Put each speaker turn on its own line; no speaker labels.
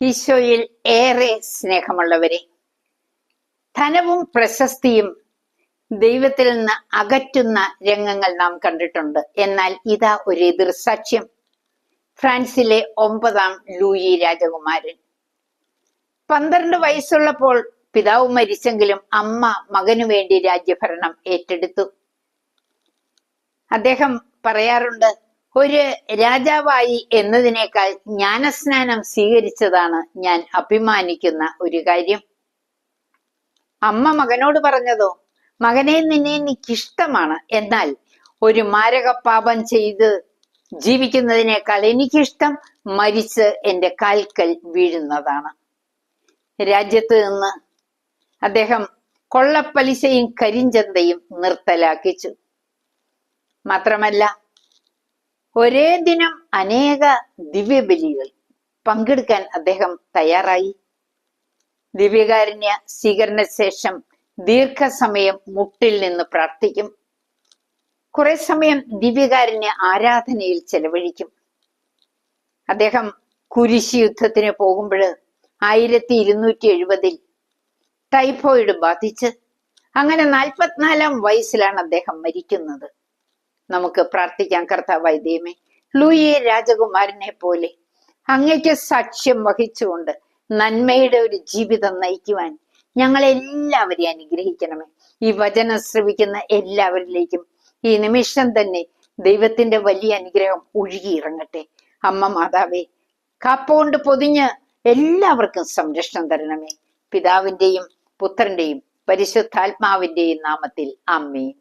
ഈശോയിൽ ഏറെ സ്നേഹമുള്ളവരെ ധനവും പ്രശസ്തിയും ദൈവത്തിൽ നിന്ന് അകറ്റുന്ന രംഗങ്ങൾ നാം കണ്ടിട്ടുണ്ട്. എന്നാൽ ഇതാ ഒരു എതിർസാക്ഷ്യം ഫ്രാൻസിലെ ഒമ്പതാം ലൂയി രാജകുമാരൻ. പന്ത്രണ്ട് വയസ്സുള്ളപ്പോൾ പിതാവ് മരിച്ചെങ്കിലും അമ്മ മകനു വേണ്ടി രാജ്യഭരണം ഏറ്റെടുത്തു. അദ്ദേഹം പറയാറുണ്ട് ഒരു രാജാവായി എന്നതിനേക്കാൾ ജ്ഞാനസ്നാനം സ്വീകരിച്ചതാണ് ഞാൻ അഭിമാനിക്കുന്ന ഒരു കാര്യം. അമ്മ മകനോട് പറഞ്ഞതോ മകനെ നിന്നെ എനിക്കിഷ്ടമാണ്. എന്നാൽ ഒരു മാരക പാപം ചെയ്ത് ജീവിക്കുന്നതിനേക്കാൾ എനിക്കിഷ്ടം മരിച്ച് എന്റെ കാൽക്കൽ വീഴുന്നതാണ്. രാജ്യത്ത് നിന്ന് അദ്ദേഹം കൊള്ളപ്പലിശയും കരിഞ്ചന്തയും നിർത്തലാക്കിച്ചു. മാത്രമല്ല ഒരേ ദിനം അനേക ദിവ്യബലികൾ പങ്കെടുക്കാൻ അദ്ദേഹം തയ്യാറായി. ദിവ്യകാരുണ്യ സ്വീകരണ ശേഷം ദീർഘസമയം മുട്ടിൽ നിന്ന് പ്രാർത്ഥിക്കും. കുറെ സമയം ദിവ്യകാരുണ്യ ആരാധനയിൽ ചെലവഴിക്കും. അദ്ദേഹം കുരിശി യുദ്ധത്തിന് പോകുമ്പോൾ ആയിരത്തി ഇരുന്നൂറ്റി എഴുപതിൽ ടൈഫോയിഡ് ബാധിച്ച് അങ്ങനെ നാൽപ്പത്തിനാലാം വയസ്സിലാണ് അദ്ദേഹം മരിക്കുന്നത്. നമുക്ക് പ്രാർത്ഥിക്കാം കർത്താവായ ദൈവമേ. ലൂയി രാജകുമാരനെ പോലെ അങ്ങയ്ക്ക് സാക്ഷ്യം വഹിച്ചുകൊണ്ട് നന്മയുടെ ഒരു ജീവിതം നയിക്കുവാൻ ഞങ്ങളെല്ലാവരെയും അനുഗ്രഹിക്കണമേ. ഈ വചനം ശ്രവിക്കുന്ന എല്ലാവരിലേക്കും ഈ നിമിഷം തന്നെ ദൈവത്തിന്റെ വലിയ അനുഗ്രഹം ഒഴുകിയിറങ്ങട്ടെ അമ്മ മാതാവേ കാപ്പ പൊതിഞ്ഞ് എല്ലാവർക്കും സംരക്ഷണം തരണമേ. പിതാവിന്റെയും പുത്രന്റെയും പരിശുദ്ധാത്മാവിന്റെയും നാമത്തിൽ അമ്മേ